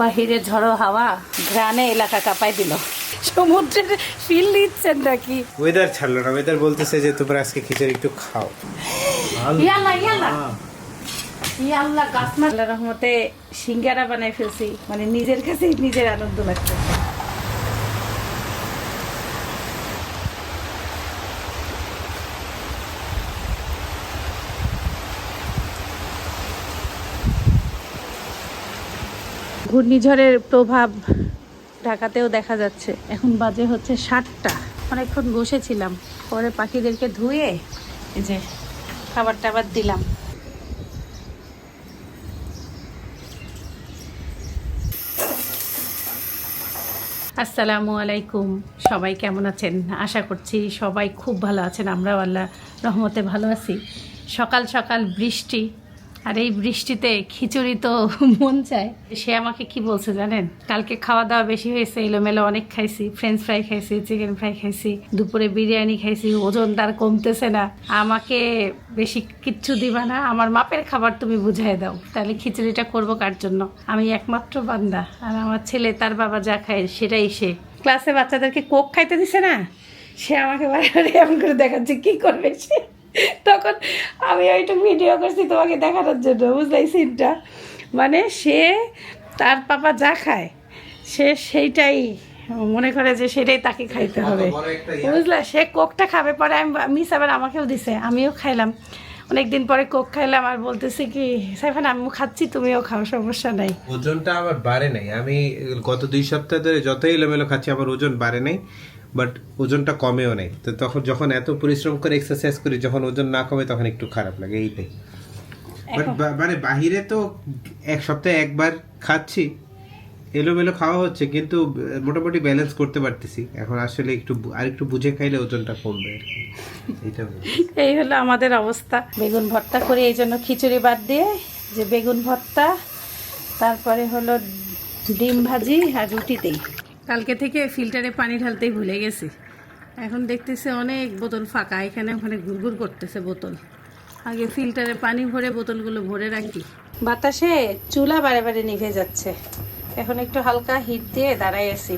বাহিরে ঝড়ো হাওয়া গ্রানে এলাকা কাঁপাই দিল। সমুদ্রের ফিল নিচ্ছেন নাকি? ওয়েদার ছাড়লো না ওয়েদার বলতেছে যে তোমরা আজকে খিচুড়ি একটু খাও। ইয়াল্লা ইয়াল্লা। ইয়াল্লা গাছ রহমতে সিঙ্গারা বানাই ফেলছি মানে নিজের কাছেই নিজের আনন্দ লাগছে। ঘূর্ণিঝড়ের প্রভাব ঢাকাতেও দেখা যাচ্ছে। এখন বাজে হচ্ছে সাতটা। অনেকক্ষণ বসেছিলাম। পরে পাখিদেরকে ধুয়ে এই যে খাবার টাবার দিলাম। আসসালামু আলাইকুম। সবাই কেমন আছেন? আশা করছি সবাই খুব ভালো আছেন। আমরাও আল্লাহ রহমতে ভালো আছি। সকাল সকাল বৃষ্টি আর এই বৃষ্টিতে খিচুড়ি তো মন চায়। সে আমাকে কি বলছে জানেন? কালকে খাওয়া দাওয়া বেশি হয়েছে, এলোমেলো অনেক খাইছি ফ্রেঞ্চ ফ্রাই খাইছি চিকেন ফ্রাই খাইছি, দুপুরে বিরিয়ানি খাইছি, ওজন তার কমতেছে না। আমাকে বেশি কিচ্ছু দিবা না, আমার মাপের খাবার তুমি বুঝাই দাও। তাহলে খিচুড়িটা করব কার জন্য? আমি একমাত্র বান্দা, আর আমার ছেলে তার বাবা যা খায় সেটাই সে। ক্লাসে বাচ্চাদেরকে কোক খাইতে দিছে না? সে আমাকে বারে এমন করে দেখাচ্ছে, কি করবে সে? তখন আমি ওইটা ভিডিও করছি তোমাকে দেখানোর জন্য বুঝলে এই সিনটা মানে সে তার পাপা যা খায় সে সেইটাই মনে করে যে সেটাই তাকে খাইতে হবে। বুঝলা সে কোকটা খাবে পরে আমি মিস আবার আমাকেও দিছে আমিও খাইলাম। অনেকদিন পরে কোক খাইলাম আর বলতেছি কি সাইফান আমিও খাচ্ছি তুমিও খাও সমস্যা নাই। ওজনটা আমার বাড়ে নাই। আমি গত দুই সপ্তাহ ধরে যতই এলোমেলো খাচ্ছি আমার ওজন বাড়ে নাই। বাট ওজনটা কমেও নাই। তো তখন যখন এত পরিশ্রম করে এক্সারসাইজ করি যখন ওজন না কমে তখন একটু খারাপ লাগে এইটাই। বাট মানে বাহিরে তো এক সপ্তাহে একবার খাচ্ছি এলোমেলো খাওয়া হচ্ছে কিন্তু মোটামুটি ব্যালেন্স করতে পারতেছি। এখন আসলে একটু আর একটু বুঝে খাইলে ওজনটা কমবে আর কি। এইটা এই হলো আমাদের অবস্থা। বেগুন ভর্তা করে এই জন্য খিচুড়ি বাদ দিয়ে যে বেগুন ভর্তা তারপরে হলো ডিম ভাজি আর রুটি দেই। কালকে থেকে ফিল্টারে পানি ঢালতেই ভুলে গেছি। এখন দেখতেছি অনেক বোতল ফাঁকা এখানে ওখানে ঘুরঘুর করতেছে বোতল। আগে ফিল্টারে পানি ভরে বোতলগুলো ভরে রাখি। বাতাসে চুলা বারে বারে নিভে যাচ্ছে। এখন একটু হালকা হিট দিয়ে দাঁড়াই আছি।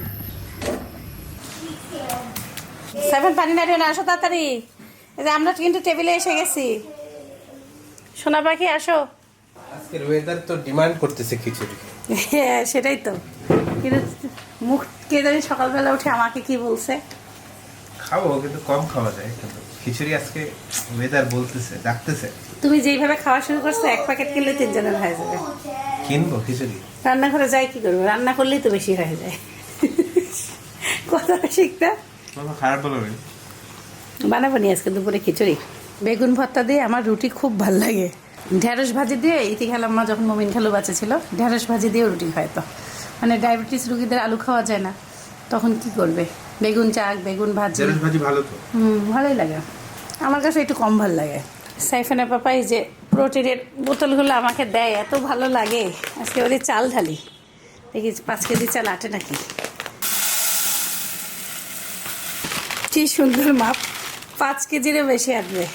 সেভেন পানি নাড়িও না আসো তাড়াতাড়ি। এই যে আমরা কিন্তু টেবিলে এসে গেছি। সোনা পাখি আসো। আজকের ওয়েদার তো ডিমান্ড করতেছে খিচুড়ি। হ্যাঁ সেটাই তো। কিন্তু মুখ কে জানি সকালবেলা উঠে আমাকে কি বলছে। খাব কিন্তু কম খাওয়া যায় কিন্তু খিচুড়ি আজকে ওয়েদার বলতেছে ডাকতেছে। তুমি যেইভাবে খাওয়া শুরু করছ এক প্যাকেট কিনলে তিনজনের হয়ে যাবে। কিনবো খিচুড়ি। রান্নাঘরে যাই কি করব? রান্না করলেই তো বেশি হয়ে যায়। কথা শিখতে খারাপ বলো বানাবো নি আজকে দুপুরে খিচুড়ি। বেগুন ভর্তা দিয়ে আমার রুটি খুব ভালো লাগে। ঢেঁড়স ভাজি দিয়ে ইতি খেলাম মা যখন মমিন খালু বাচ্চা ছিল ঢেঁড়স ভাজি দিয়েও রুটি খায় তো। মানে ডায়াবেটিস রুগীদের আলু খাওয়া যায় না। তখন কি করবে? বেগুন চাক বেগুন ভাজি। ভাজি ভালো তো। হুম ভালোই লাগে। আমার কাছে একটু কম ভালো লাগে। সাইফানা পাপাই যে প্রোটিনের বোতলগুলো আমাকে দেয় এত ভালো লাগে। আজকে ওদের চাল ঢালি। দেখি পাঁচ কেজি চাল আটে নাকি? কি সুন্দর মাপ। পাঁচ কেজিরও বেশি আটবে।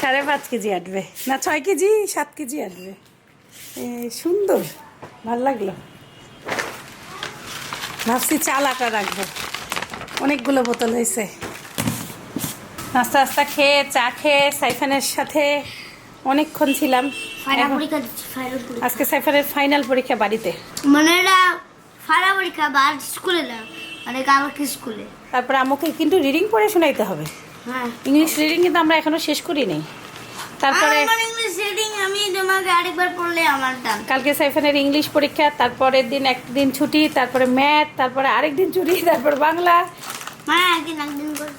সাড়ে পাঁচ কেজি আটবে। না ছয় কেজি সাত কেজি আটবে। এ, সুন্দর। ভালো লাগল। ভাবছি চাল আটা রাখব। অনেকগুলো বোতল হয়েছে। নাস্তা নাস্তা খেয়ে চা খেয়ে সাইফানের সাথে অনেকক্ষণ ছিলাম। আজকে সাইফানের ফাইনাল পরীক্ষা বাড়িতে। মানে ফাইনাল পরীক্ষা বা স্কুলে না মানে কালকে স্কুলে তারপরে আমাকে কিন্তু রিডিং পড়ে শোনাইতে হবে। হ্যাঁ। ইংলিশ রিডিং কিন্তু আমরা এখনও শেষ করি নাই তারপরে আমি তোমাকে আরেকবার পড়লে আমার দাম কালকে সাইফানের ইংলিশ পরীক্ষা তারপরের দিন একদিন ছুটি তারপরে ম্যাথ তারপরে আরেকদিন ছুটি তারপর বাংলা।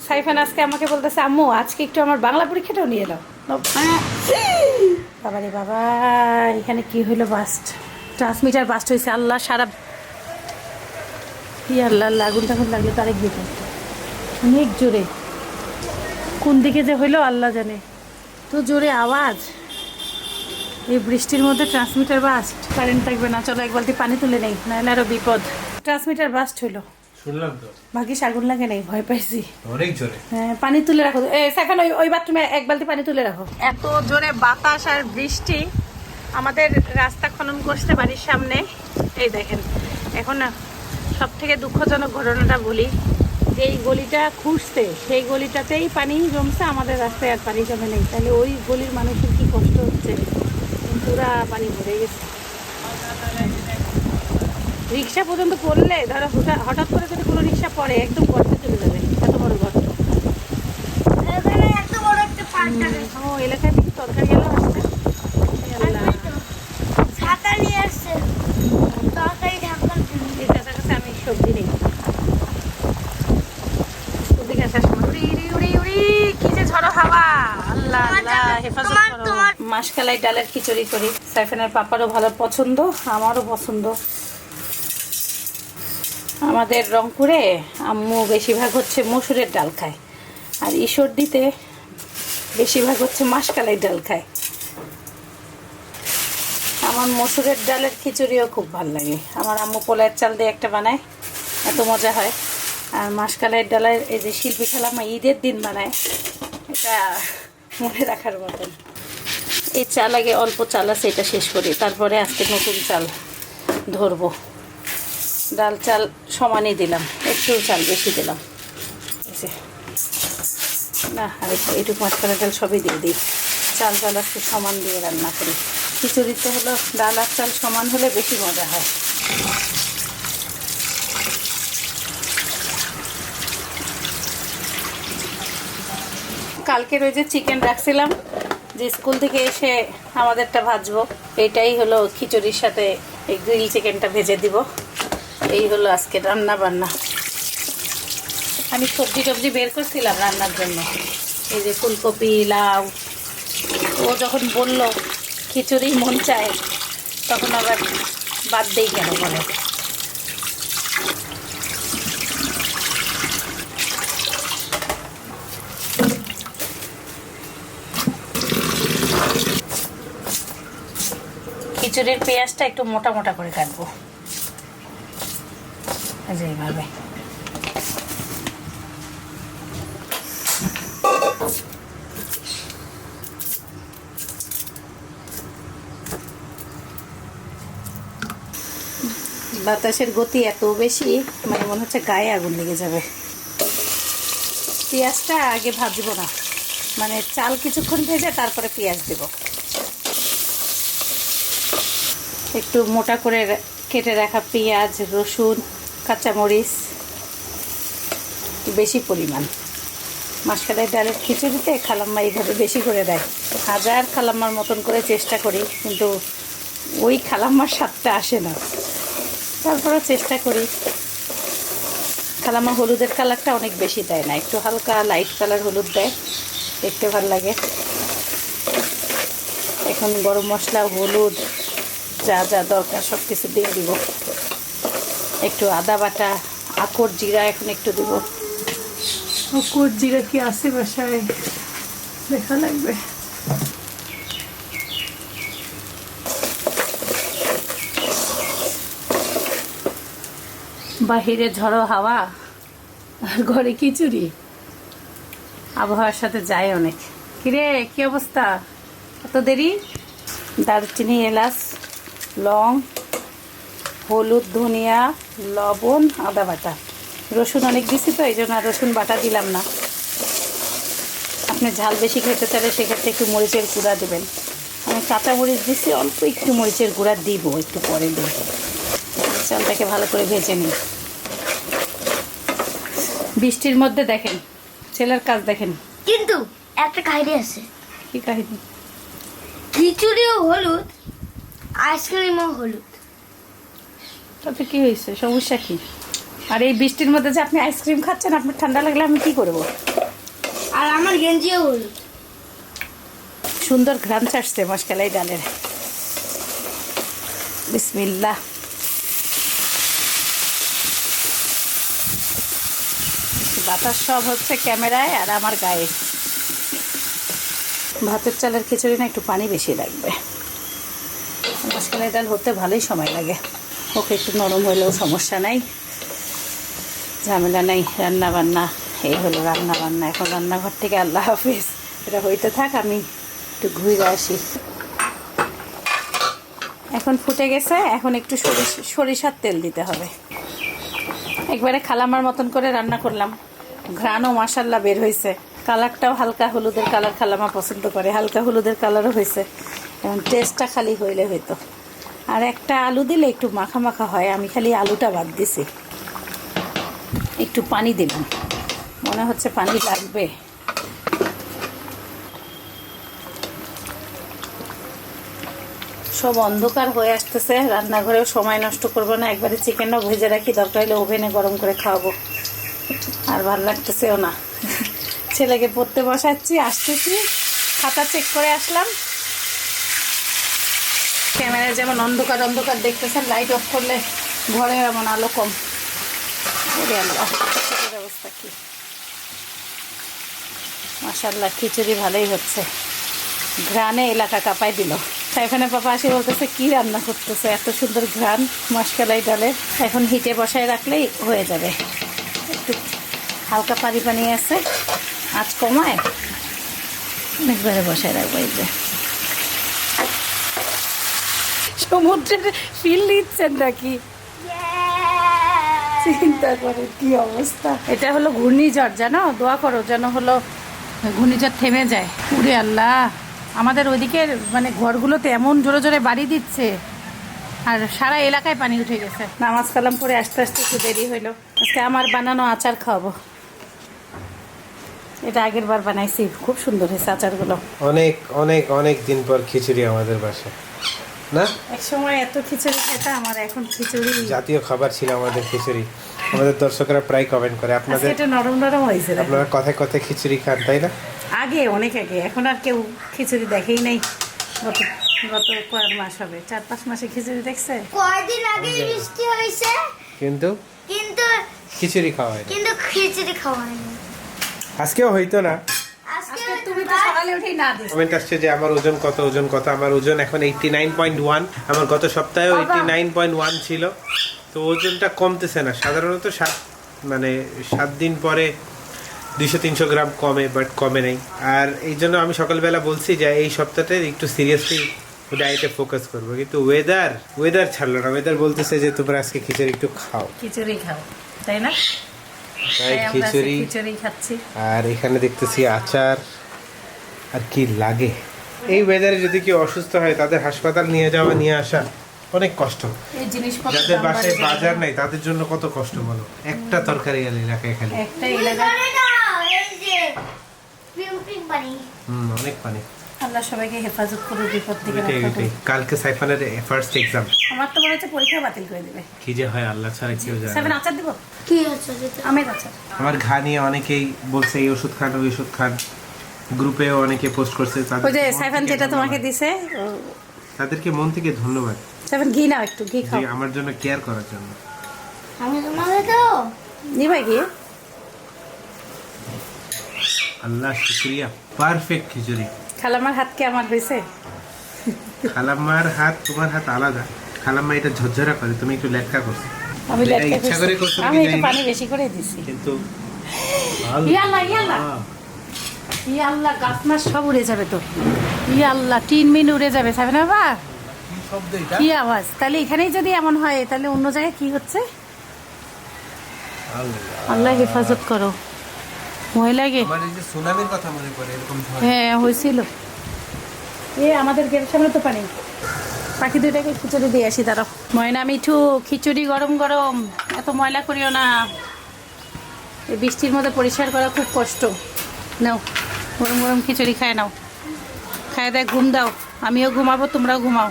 সাইফান আজকে আমাকে বলতেছে আম্মু আজকে একটু আমার বাংলা পরীক্ষাটাও নিয়ে এলো মানে বাবারে বাবা এখানে কি হইল বাস্ট ট্রান্সমিটার বাস্ট হয়েছে আল্লাহ সারা কি আল্লাহ আল্লাহ আগুন টাগুন লাগল তার এক অনেক জোরে। কোন দিকে যে হইল আল্লাহ জানে। তো জোরে আওয়াজ। এই বৃষ্টির মধ্যে ট্রান্সমিটার বাস্ট কারেন্ট থাকবে না চলো এক বালতি পানি তুলে নেই নাহলে আরও বিপদ। ট্রান্সমিটার বাস্ট হইল। শুনলাম তো। ভাগ্যিস আগুন লাগে নেই ভয় পাইছি। অনেক জোরে। হ্যাঁ পানি তুলে রাখো। এ সেখানে ওই ওই বাথরুমে এক বালতি পানি তুলে রাখো। এত জোরে বাতাস আর বৃষ্টি আমাদের রাস্তা খনন করছে বাড়ির সামনে। এই দেখেন এখন না সব থেকে দুঃখজনক ঘটনাটা বলি। যে এই গলিটা খুঁজছে সেই গলিটাতেই পানি জমছে, আমাদের রাস্তায় আর পানি জমে নেই। তাহলে ওই গলির মানুষের কি কষ্ট হচ্ছে? পুরা পানি ভরে গেছে। রিক্সা পর্যন্ত পড়লে, ধরো হঠাৎ হঠাৎ করে যদি কোনো রিক্সা পড়ে, একদম গর্তে চলে যাবে এত বড় গর্ত এখানে এত বড় একটা পার্কটা রয়েছে ও এলাকায় কি তরকারি এলো আসছে আল্লাহ ছাতা নিয়ে আসছে তরকারি ঢাকার জন্য এই চাচার কাছে আমি সবজি নেই ওদিকে আসার সময় উড়ি উড়ি উড়ি উড়ি কি যে ঝড়ো হাওয়া আল্লাহ আল্লাহ হেফাজত তোমার- করো তোমার- ডালের খিচুড়ি করি। সাইফানের পাপারও ভালো পছন্দ, আমারও পছন্দ। আমাদের রংপুরে আম্মু বেশিরভাগ হচ্ছে মসুরের ডাল খায়, আর ঈশ্বরদীতে বেশিরভাগ হচ্ছে মাসকালাই ডাল খায়। আমার মসুরের ডালের খিচুড়িও খুব ভালো লাগে। আমার আম্মু পোলার চাল দিয়ে একটা বানায়, এত মজা হয়। আর মাসকালের ডালের এই যে শিল্পী খেলা আমার ঈদের দিন বানায়, এটা মনে রাখার মতন। এই চাল আগে অল্প চাল আছে, এটা শেষ করি। তারপরে আজকে নতুন চাল ধরবো। ডাল চাল সমানই দিলাম, একটু চাল বেশি দিলাম। না, আর একটু এইটুকু মাঝখানে ডাল সবই দিয়ে দিই। চাল ডাল একটু সমান দিয়ে রান্না করি। খিচুড়িতে হলো, ডাল আর চাল সমান হলে বেশি মজা হয়। কালকের ওই যে চিকেন রাখছিলাম যে স্কুল থেকে এসে আমাদেরটা ভাজবো এটাই হলো খিচুড়ির সাথে এই গ্রিল চিকেনটা ভেজে দিব। এই হলো আজকে রান্না বান্না আমি সবজি টবজি বের করছিলাম রান্নার জন্য। এই যে ফুলকপি, লাউ, ও যখন বলল খিচুড়ি মন চায়, তখন আবার বাদ দেই কেন বলে? খিচুড়ির পেঁয়াজটা একটু মোটা মোটা করে কাটবো। এইভাবে। বাতাসের গতি এত বেশি মানে মনে হচ্ছে গায়ে আগুন লেগে যাবে। পেঁয়াজটা আগে ভাজবো না। মানে চাল কিছুক্ষণ ভেজে তারপরে পেঁয়াজ দেব। একটু মোটা করে কেটে রাখা পেঁয়াজ, রসুন, কাঁচামরিচ বেশি পরিমাণ। মাসকালের ডালের খিচুড়িতে খালাম্মা এইভাবে বেশি করে দেয়। হাজার খালাম্মার মতন করে চেষ্টা করি, কিন্তু ওই খালাম্মার স্বাদটা আসে না। তারপরে চেষ্টা করি। খালামা হলুদের কালারটা অনেক বেশি দেয় না, একটু হালকা লাইট কালার হলুদ দেয়, দেখতে ভালো লাগে। এখন গরম মশলা, হলুদ যা যা দরকার সব কিছু দিয়ে দিব। একটু আদা বাটা আকর জিরা এখন একটু দিব। আকর জিরা কি আছে বাসায়? দেখা লাগবে। বাহিরে ঝড়ো হাওয়া আর ঘরে খিচুড়ি। আবহাওয়ার সাথে যায় অনেক। কিরে কি অবস্থা? এত দেরি? দারচিনি এলাচ। লং হলুদ ধনিয়া লবণ আদা বাটা। রসুন অনেক দিছি তো এই জন্য আর রসুন বাটা দিলাম না। আপনি ঝাল বেশি খেতে চাইলে সেক্ষেত্রে একটু মরিচের গুঁড়া দেবেন। আমি কাঁচা মরিচ দিছি অল্প একটু মরিচের গুঁড়া দিব একটু পরে দিব চালটাকে ভালো করে ভেজে নিই। বৃষ্টির মধ্যে দেখেন ছেলের কাজ দেখেন। কিন্তু একটা কাহিনী আছে। কি কাহিনী? খিচুড়িও হলুদ আইসক্রিমও হলুদ। তাতে কি হয়েছে? সমস্যা কি? আর এই বৃষ্টির মধ্যে যে আপনি আইসক্রিম খাচ্ছেন আপনার ঠান্ডা লাগলে আমি কি করব? আর আমার গেঞ্জিও হলুদ। সুন্দর ঘ্রাণ ছাড়ছে মশকালাই ডালের। বিসমিল্লাহ। বাতাস সব হচ্ছে ক্যামেরায় আর আমার গায়ে। ভাতের চালের খিচুড়ি না একটু পানি বেশি লাগবে। মশকালাই ডাল হতে ভালোই সময় লাগে। ওকে একটু নরম হলেও সমস্যা নাই। ঝামেলা নাই রান্না বান্না এই হলো রান্না বান্না এখন রান্নাঘর থেকে আল্লাহ হাফিজ। এটা হইতে থাক, আমি একটু ঘুরে আসি। এখন ফুটে গেছে, এখন একটু সরিষ, সরিষার তেল দিতে হবে। একবারে খালামার মতন করে রান্না করলাম। ঘ্রাণও মাসাল্লা বের হয়েছে কালারটাও হালকা হলুদের কালার খালামা পছন্দ করে, হালকা হলুদের কালারও হয়েছে এবং টেস্টটা খালি হইলে হইতো। আর একটা আলু দিলে একটু মাখা মাখা হয়। আমি খালি আলুটা বাদ দিছি। একটু পানি দিলাম। মনে হচ্ছে পানি লাগবে। সব অন্ধকার হয়ে আসতেছে। রান্নাঘরেও সময় নষ্ট করব না। একবারে চিকেনটা ভেজে রাখি। দরকার হলে ওভেনে গরম করে খাওয়াবো। আর ভালো লাগতেছেও না। ছেলেকে পড়তে বসাচ্ছি, আসতেছি। খাতা চেক করে আসলাম। ক্যামেরায় যেমন অন্ধকার অন্ধকার দেখতেছেন লাইট অফ করলে ঘরে এমন আলো কম। অবস্থা কি? মাসাল্লাহ খিচুড়ি ভালোই হচ্ছে। ঘ্রাণে এলাকা কাঁপাই দিল। এখানে পাপা আসি বলতেছে, কি রান্না করতেছে? এত সুন্দর ঘ্রাণ মাসকালাই ডালে। এখন হিটে বসায় রাখলেই হয়ে যাবে। একটু হালকা পানি পানি আছে, আঁচ কমায় একবারে বসায় রাখব এই যে। সমুদ্রের ফিল নিচ্ছেন নাকি? চিন্তা করে কি অবস্থা? এটা হলো ঘূর্ণিঝড় জানো? দোয়া করো যেন হলো ঘূর্ণিঝড় থেমে যায়। উরে আল্লাহ! আমাদের ওইদিকে মানে ঘরগুলোতে এমন জোরে জোরে বাড়ি দিচ্ছে। আর সারা এলাকায় পানি উঠে গেছে। নামাজ কালাম করে আস্তে আস্তে একটু দেরি হইল। আজকে আমার বানানো আচার খাওয়াবো। এটা আগের বার বানাইছি। খুব সুন্দর হয়েছে আচারগুলো। অনেক অনেক অনেক দিন পর খিচুড়ি আমাদের বাসায়। না? এক সময় এত খিচুড়ি খেতাম আমার এখন খিচুড়ি জাতীয় খাবার ছিল আমাদের খিচুড়ি। আমাদের দর্শকরা প্রায় কমেন্ট করে আপনাদের এটা নরম নরম হয়েছে। আপনারা কথায় কথায় খিচুড়ি খান তাই না? আগে অনেক আগে এখন আর কেউ খিচুড়ি দেখেই নাই। গত গত কয়েক মাস হবে। চার পাঁচ মাসে খিচুড়ি দেখছে? কয়দিন আগে। বৃষ্টি হয়েছে। কিন্তু? কিন্তু খিচুড়ি খাওয়া হয় কিন্তু খিচুড়ি খাওয়া হয়নি। আজকেও হইতো না। আজকে আজকে তুমি তো সকালে উঠেই না দিস কমেন্ট আসছে যে আমার ওজন কত ওজন কত? আমার ওজন এখন এইটটি নাইন পয়েন্ট ওয়ান আমার গত সপ্তাহেও এইটটি নাইন পয়েন্ট ওয়ান ছিল। তো ওজনটা কমতেছে না। সাধারণত সাত মানে সাত দিন পরে দুইশো তিনশো গ্রাম কমে বাট কমে নেই। আর এই জন্য আমি সকালবেলা বলছি যে এই সপ্তাহতে একটু সিরিয়াসলি ডায়েটে ফোকাস করব। কিন্তু ওয়েদার ওয়েদার ছাড়লো না। ওয়েদার বলতেছে যে তোমরা আজকে খিচুড়ি একটু খাও। খিচুড়ি খাও তাই না তাই তাই আমরা আজকে খিচুড়ি খিচুড়ি খাচ্ছি। আর এখানে দেখতেছি আচার। আর কি লাগে। এই ওয়েদারে যদি কেউ অসুস্থ হয় তাদের হাসপাতাল নিয়ে যাওয়া নিয়ে আসা অনেক কষ্ট। যাদের বাসায় বাজার নাই তাদের জন্য কত কষ্ট বলো? একটা তরকারি এলাকায় খালি। একটা এলাকা। হুম অনেক পানি আল্লাহ সবাইকে হেফাজত করে বিপদ থেকে রক্ষা কালকে সাইফানের ফার্স্ট এক্সাম আমার তো মনে হচ্ছে পরীক্ষা বাতিল করে দেবে। কি যে হয় আল্লাহ ছাড়া কেউ জানে সেভেন না। আচার দিব? কি আমের আচার। আমার ঘা নিয়ে অনেকেই বলছে এই ওষুধ খান ওই ওষুধ খান। গ্রুপেও অনেকে পোস্ট করছে ওই যে তাদেরকে মন সাইফান থেকে যেটা তোমাকে ধন্যবাদ। দিছে তাদেরকে মন থেকে ধন্যবাদ। সাইফান ঘি নাও একটু ঘি খাও। আমার জন্য কেয়ার করার জন্য। আমি তোমাকে তো নিবা ঘি। আল্লাহ শুক্রিয়া। পারফেক্ট খিচুড়ি। খালামার হাত কি আমার হয়েছে খালাম্মার হাত তোমার হাত আলাদা। খালাম্মা এটা ঝরঝরা করে তুমি একটু লেটকা করছ আমি ইচ্ছা করে করছি। আমি একটু পানি বেশি করে দিছি। কিন্তু ইয়াল্লা ইয়াল্লা ইয়াল্লা গাছ মাছ সব উড়ে যাবে তো। ইয়াল্লাহ তিন মিন উড়ে যাবে সাবে না এটা? কি আওয়াজ? তাহলে এখানেই যদি এমন হয় তাহলে অন্য জায়গায় কি হচ্ছে? আল্লাহ হেফাজত করো। ভয় লাগে। আমার এই যে সুনামির কথা মনে পড়ে এরকম হ্যাঁ হয়েছিল। এ আমাদের গেটের সামনে তো পানি। পাখি দুইটাকে খিচুড়ি দিয়ে আসি দাঁড়াও। ময়না মিঠু খিচুড়ি গরম গরম। এত ময়লা করিও না। এই বৃষ্টির মধ্যে পরিষ্কার করা খুব কষ্ট। নাও গরম গরম খিচুড়ি খায় নাও। খায় দেয় ঘুম দাও। আমিও ঘুমাবো তোমরাও ঘুমাও।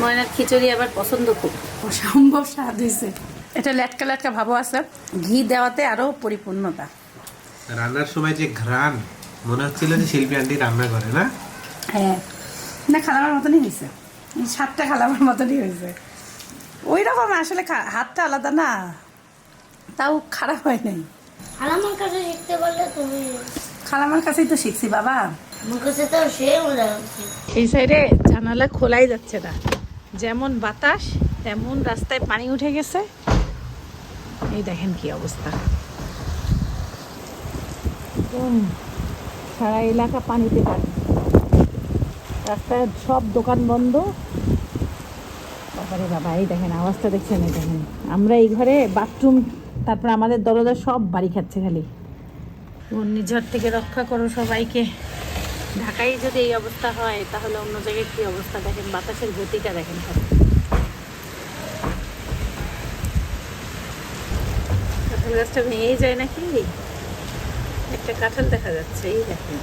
ময়নার খিচুড়ি আবার পছন্দ খুব। অসম্ভব স্বাদ হয়েছে। এটা লেটকা লেটকা ভাবো আছে ঘি দেওয়াতে আরও পরিপূর্ণতা। রান্নার সময় যে ঘ্রাণ মনে হচ্ছিল যে শিল্পী আন্টি রান্না করে না? হ্যাঁ। না খালামার মতনই হয়েছে। সাতটা খালামার মতনই হয়েছে। ওই রকম আসলে হাতটা আলাদা না? তাও খারাপ হয় নাই। আমার কাছে শিখতে পারলে তুমি খালামার কাছেই তো শিখছি বাবা। তো সে এই সাইডে জানালা খোলাই যাচ্ছে না। যেমন বাতাস তেমন রাস্তায় পানি উঠে গেছে। এই দেখেন কি অবস্থা। একদম সারা এলাকা পানিতে পানি রাস্তায় সব দোকান বন্ধ। বাবারে বাবা, এই দেখেন আওয়াজটা দেখছেন, এই দেখেন। আমরা এই ঘরে বাথরুম তারপর আমাদের দরজা সব বাড়ি খাচ্ছে খালি। ঘূর্ণিঝড় থেকে রক্ষা করো সবাইকে। ঢাকায় যদি এই অবস্থা হয়, তাহলে অন্য জায়গায় কী অবস্থা? দেখেন বাতাসের গতিটা দেখেন কাঁঠাল গাছটা ভেঙেই যায় নাকি? একটা কাঁঠাল দেখা যাচ্ছে, এই দেখেন।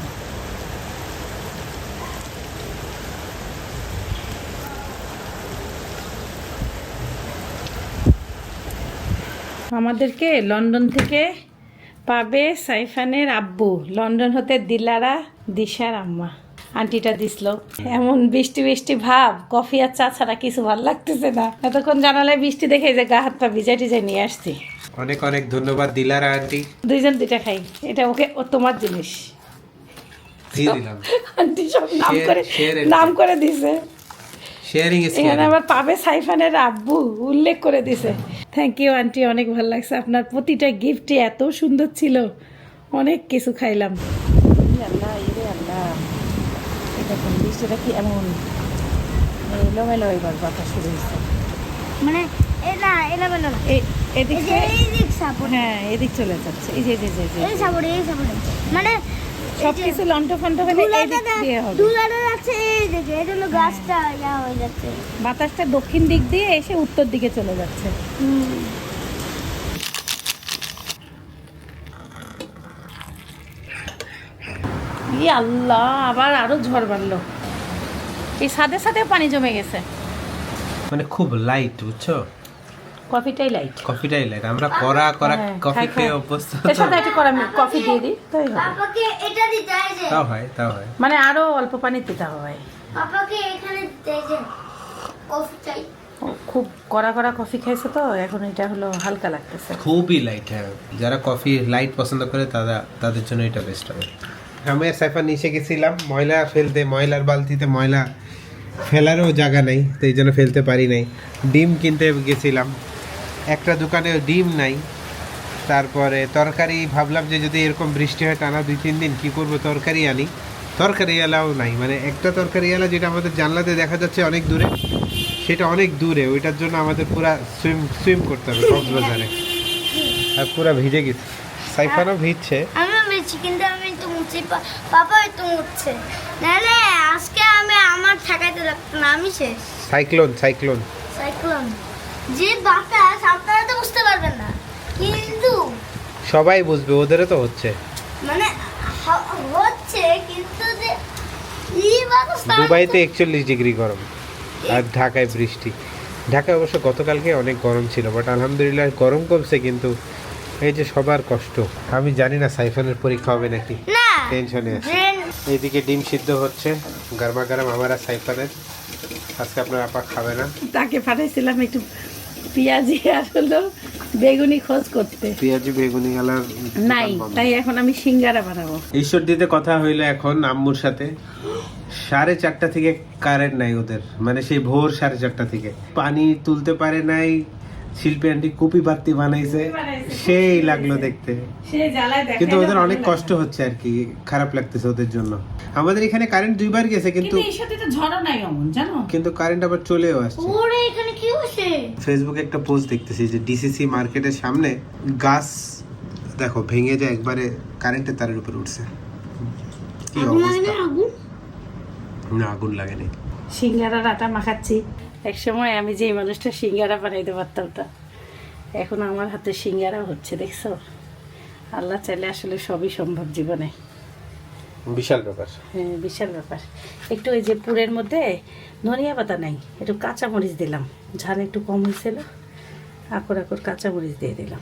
আমাদেরকে লন্ডন থেকে পাবে সাইফানের আব্বু। লন্ডন হতে দিলারা, দিশার আম্মা। আন্টিটা দিছিল এমন বৃষ্টি বৃষ্টি ভাব কফি আর চা ছাড়া কিছু ভালো লাগতেছে না। এতক্ষণ জানালায় বৃষ্টি দেখে যে গা হাত পা ভিজাই টিজাই নিয়ে আসছি। অনেক অনেক ধন্যবাদ দিলারা আন্টি। দুইজন দুইটা খাই। এটা ওকে ও তোমার জিনিস। আন্টি সব নাম করে নাম করে দিছে। শেয়ারিং ইজ এখানে আবার পাবে সাইফানের আব্বু উল্লেখ করে দিছে। থ্যাংক ইউ আন্টি অনেক ভালো লাগছে। আপনার প্রতিটা গিফটই এত সুন্দর ছিল। অনেক কিছু খাইলাম আল্লাহ ইরে আল্লাহ এটা কোন বৃষ্টিটা কি এমন? এলোমেলো এবার বাতাস শুরু হয়েছে। মানে না না। এদিক হ্যাঁ এদিক চলে যাচ্ছে। এই যে যে, যে, এই এই সাপোর্ট এই সাপোর্ট মানে সব কিছু লন্ট ফন্ট হলে এদিক দিয়ে হবে। দুলাটা যাচ্ছে এই দিকে এই জন্য গাছটা ইয়া হয়ে যাচ্ছে। বাতাসটা দক্ষিণ দিক দিয়ে এসে উত্তর দিকে চলে যাচ্ছে। হুম আল্লাহ আবার আরও ঝড় বাড়লো। এই সাথে সাথে পানি জমে গেছে। মানে খুব লাইট বুঝছ? কফিটাই লাইট কফিটাই লাইট আমরা করা করা হ্যাঁ, কফি খেয়ে। অভ্যস্ত এর সাথে একটু করা কফি দিয়ে দিই তাই হবে। পাপাকে এটা দিতে হয় যে তাও হয় তাও হয়। মানে আরও অল্প পানি দিতে হয়। পাপাকে এখানে দিতে হয় যে কফি চাই খুব কড়া কড়া কফি খাইছে তো এখন এটা হলো হালকা লাগতেছে। খুবই লাইট হ্যাঁ। যারা কফি লাইট পছন্দ করে তারা তাদের জন্য এটা বেস্ট হবে। আমি আর সাইফার নিচে গেছিলাম ময়লা ফেলতে ময়লার বালতিতে ময়লা ফেলারও জায়গা নেই তো এই জন্য ফেলতে পারি নাই। ডিম কিনতে গেছিলাম। একটা দোকানে ডিম নাই। তারপরে তরকারি ভাবলাম যে যদি এরকম বৃষ্টি হয় টানা দুই তিন দিন, কী করব, তরকারি আনি। তরকারি এলাও নাই মানে একটা তরকারি এলা যেটা আমাদের জানলাতে দেখা যাচ্ছে অনেক দূরে, সেটা অনেক দূরে, ওইটার জন্য আমাদের পুরা সুইম সুইম করতে হবে কক্সবাজারে। আর পুরা ভিজে গেছে। সাইফানও ভিজছে। আমি পা- পাপা একটু মুছছে নাহলে আজকে আমি আমার ঠেকাইতে লাগতো না আমি শেষ। Cyclone cyclone. সাইক্লোন। যে বাতাস আপনারা তো বুঝতে পারবেন না। কিন্তু সবাই বুঝবে ওদেরও তো হচ্ছে। মানে হচ্ছে কিন্তু যে দুবাইতে একচল্লিশ ডিগ্রি গরম আর ঢাকায় বৃষ্টি। ঢাকায় অবশ্য গতকালকে অনেক গরম ছিল বাট আলহামদুলিল্লাহ গরম কমছে কিন্তু এই যে সবার কষ্ট আমি জানি না সাইফানের পরীক্ষা হবে নাকি। না টেনশনে আছে। এইদিকে ডিম সিদ্ধ হচ্ছে গরমা গরম আমার আর সাইফানের। আজকে আপনার আপা খাবে না। তাকে পাঠাইছিলাম একটু পেঁয়াজি আর হলো বেগুনি খোঁজ করতে। পেঁয়াজি বেগুনি আলার নাই তাই এখন আমি সিঙ্গারা বানাবো। ঈশ্বর দিতে কথা হইল এখন আম্মুর সাথে। সাড়ে চারটা থেকে কারেন্ট নাই ওদের। মানে সেই ভোর সাড়ে চারটা থেকে। পানি তুলতে পারে নাই শিল্পী আন্টি কপি বাতি বানাইছে সেই লাগল দেখতে। কিন্তু ওদের অনেক কষ্ট হচ্ছে আর কি খারাপ লাগতেছে ওদের জন্য। আমাদের এখানে কারেন্ট দুইবার গেছে কিন্তু কিন্তু এই সাথে তো ঝড়ও নাই অমন জানো? কিন্তু কারেন্ট আবার চলেও আসছে। ওরে এখানে কি হচ্ছে ফেসবুকে একটা পোস্ট দেখতেছি যে ডিসিসি মার্কেটের সামনে গাছ দেখো ভেঙে যায় একবারে কারেন্টের তারের উপরে উঠছে। কি অবস্থা? না আগুন? না আগুন লাগেনি। সিঙ্গারার আটা মাখাচ্ছি। এক সময় আমি যেই মানুষটা সিঙ্গারা বানাইতে পারতাম না এখন আমার হাতে সিঙ্গারা হচ্ছে দেখছ? আল্লাহ চাইলে আসলে সবই সম্ভব জীবনে। বিশাল ব্যাপার। হ্যাঁ বিশাল ব্যাপার। একটু ওই যে পুরের মধ্যে ধনিয়া পাতা নাই একটু কাঁচামরিচ দিলাম। ঝাল একটু কম হয়েছিল আকর আকর কাঁচামরিচ দিয়ে দিলাম।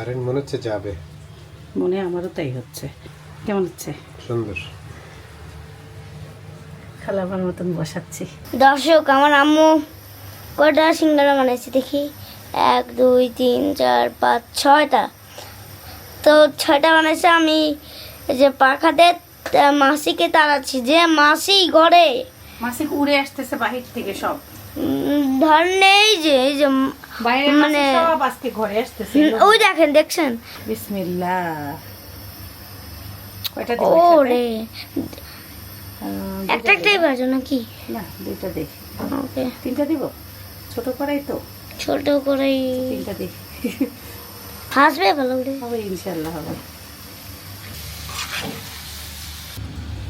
কারেন্ট মনে হচ্ছে যাবে। মনে আমারও তাই হচ্ছে। কেমন হচ্ছে? সুন্দর। খালাবার মতন বসাচ্ছি। দর্শক আমার আম্মু কয়টা সিঙ্গারা বানাইছে দেখি? এক দুই তিন চার পাঁচ ছয়টা। তো ছয়টা বানাইছে আমি এই যে পাখাতে মাসিকে তাড়াচ্ছি। যে মাসি ঘরে। মাসিক উড়ে আসতেছে বাহির থেকে সব। উম, ধরেন এই যে এই যে বাইরে মানে- সব আজকে ঘরে আসতেছে। ওই দেখেন দেখছেন? বিসমিল্লাহ। কয়টা দিব ও একসাথে? রে। আহ, একটা একটাই বাজো নাকি? না দুইটা দেখি ওকে। তিনটা দিব? ছোট করাই তো। ছোট তিনটা দেখি হাসবে ভালো করে। হবে ইনশাল্লাহ হবে।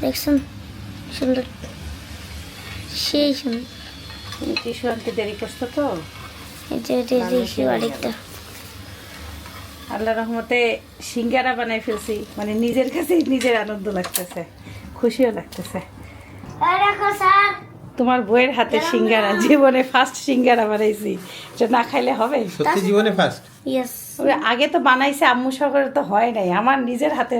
দেখছেন? সুন্দর। সেই সুন্দর। দেরি করছ তো? আল্লাহ রহমতে সিঙ্গারা বানাই ফেলছি। মানে নিজের কাছে নিজের আনন্দ লাগতেছে খুশিও লাগতেছে। তোমার বইয়ের হাতে সিঙ্গারা জীবনে ফার্স্ট সিঙ্গারা বানাইছি। যে না খাইলে হবে? সত্যি জীবনে ফার্স্ট ইয়েস আগে তো বানাইছে আম্মু সহকারে তো হয় নাই। আমার নিজের হাতে।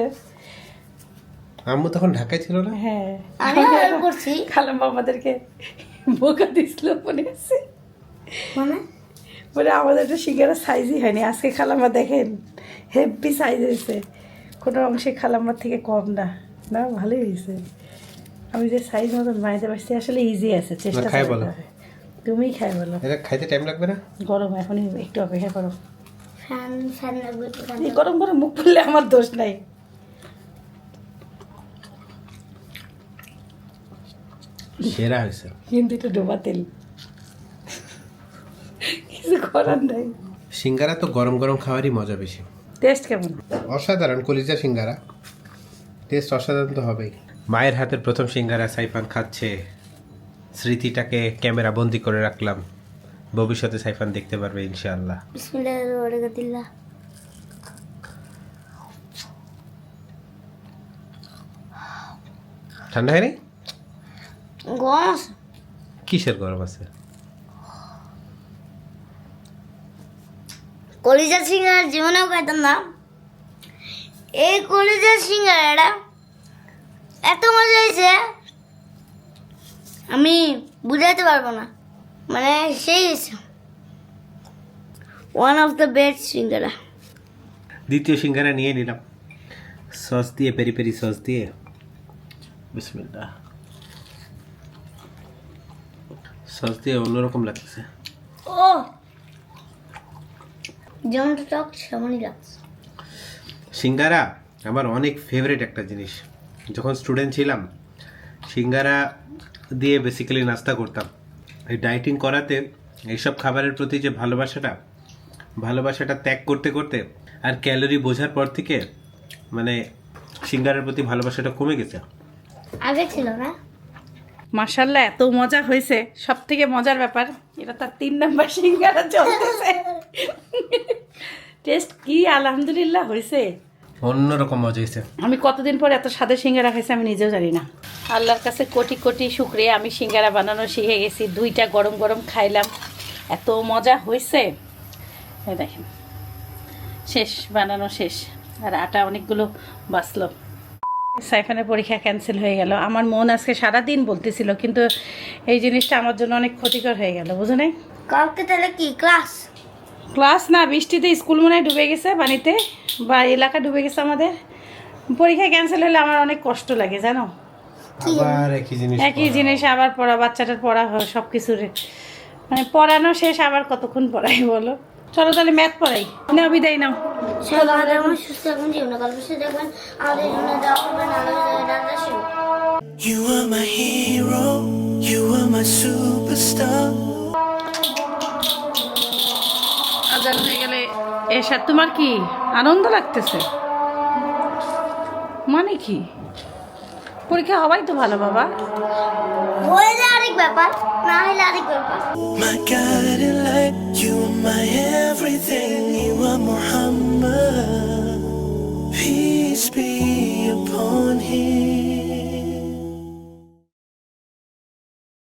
আম্মু তখন ঢাকায় ছিল না? হ্যাঁ। আমি হেল্প করছি খালাম আমাদেরকে বোকা দিছিল মনে আছে? মানে? বলে আমাদের তো সিঙ্গারা সাইজই হয়নি। আজকে খালাম্মা দেখেন হেভি সাইজ হয়েছে। কোনো অংশে খালাম্মার থেকে কম না। না ভালোই হয়েছে। আমি যে সাইজ মতন বানাইতে পারছি আসলে ইজি আছে। চেষ্টা খাই বলো। তুমিই খাই বলো। এটা খাইতে টাইম লাগবে না? গরম এখনই একটু অপেক্ষা করো। ফ্যান ফ্যান লাগবে এই গরম গরম মুখ খুললে আমার দোষ নাই। সেরা হয়েছে। কিন্তু একটু ডোবা তেল। করার নাই সিঙ্গারা তো গরম গরম খাওয়ারই মজা বেশি। টেস্ট কেমন? অসাধারণ কলিজা সিঙ্গারা। টেস্ট অসাধারণ তো হবেই। মায়ের হাতের প্রথম সিঙ্গারা সাইফান খাচ্ছে। স্মৃতিটাকে ক্যামেরা বন্দি করে রাখলাম। ভবিষ্যতে সাইফান দেখতে পারবে ইনশাআল্লাহ। বিসমিল্লাহির রহমানির ঠান্ডা হয়নি? গরম কিসের গরম আছে? কলিজা সিঙ্গার জীবনেও খাইতাম না। এই কলিজা সিঙ্গারাটা এত মজা হয়েছে আমি বুঝাতে পারব না। মানে সেই হয়েছে one of the best singara দ্বিতীয় সিঙ্গারা নিয়ে নিলাম। সস দিয়ে পেরি পেরি সস দিয়ে। বিসমিল্লাহ। সস দিয়ে অন্যরকম লাগতেছে। ও যেমনটা টক সেমনই লাগছে সিঙ্গারা আমার অনেক ফেভারিট একটা জিনিস। যখন স্টুডেন্ট ছিলাম সিঙ্গারা দিয়ে বেসিক্যালি নাস্তা করতাম। এই ডায়েটিং করাতে এইসব খাবারের প্রতি যে ভালোবাসাটা ভালোবাসাটা ত্যাগ করতে করতে আর ক্যালোরি বোঝার পর থেকে মানে সিঙ্গারার প্রতি ভালোবাসাটা কমে গেছে। আগে ছিল না? মার্শাল্লাহ এত মজা হয়েছে। সব থেকে মজার ব্যাপার এটা তার তিন নাম্বার সিঙ্গারা চলতেছে। টেস্ট কি আলহামদুলিল্লাহ হয়েছে অন্যরকম মজা হয়েছে আমি কতদিন পর এত স্বাদের সিঙ্গারা খাইছি আমি নিজেও জানি না। আল্লাহর কাছে কোটি কোটি শুক্রিয়া আমি সিঙ্গারা বানানো শিখে গেছি দুইটা গরম গরম খাইলাম। এত মজা হয়েছে দেখেন শেষ বানানো শেষ। আর আটা অনেকগুলো বাঁচলো। সাইফানের পরীক্ষা ক্যান্সেল হয়ে গেল। আমার মন আজকে সারাদিন বলতেছিল কিন্তু এই জিনিসটা আমার জন্য অনেক ক্ষতিকর হয়ে গেল বুঝো নাই? কালকে তাহলে কি ক্লাস ক্লাস না বৃষ্টিতে স্কুল মনে হয় ডুবে গেছে পানিতে বা এলাকা ডুবে গেছে আমাদের। পরীক্ষা ক্যান্সেল হলে আমার অনেক কষ্ট লাগে জানো? একই জিনিস আবার পড়া বাচ্চাটার পড়া হয় সব কিছুর মানে পড়ানো শেষ আবার কতক্ষণ পড়াই বলো? চলো তাহলে ম্যাথ পড়াই। নাও বিদায় নাও। You are my hero, you are my superstar. জানতে গেলে এসা তোমার কি আনন্দ লাগতেছে? মানে কি? পরীক্ষা হবাই তো ভালো বাবা। ব্যাপার না হলে আরেক ব্যাপার।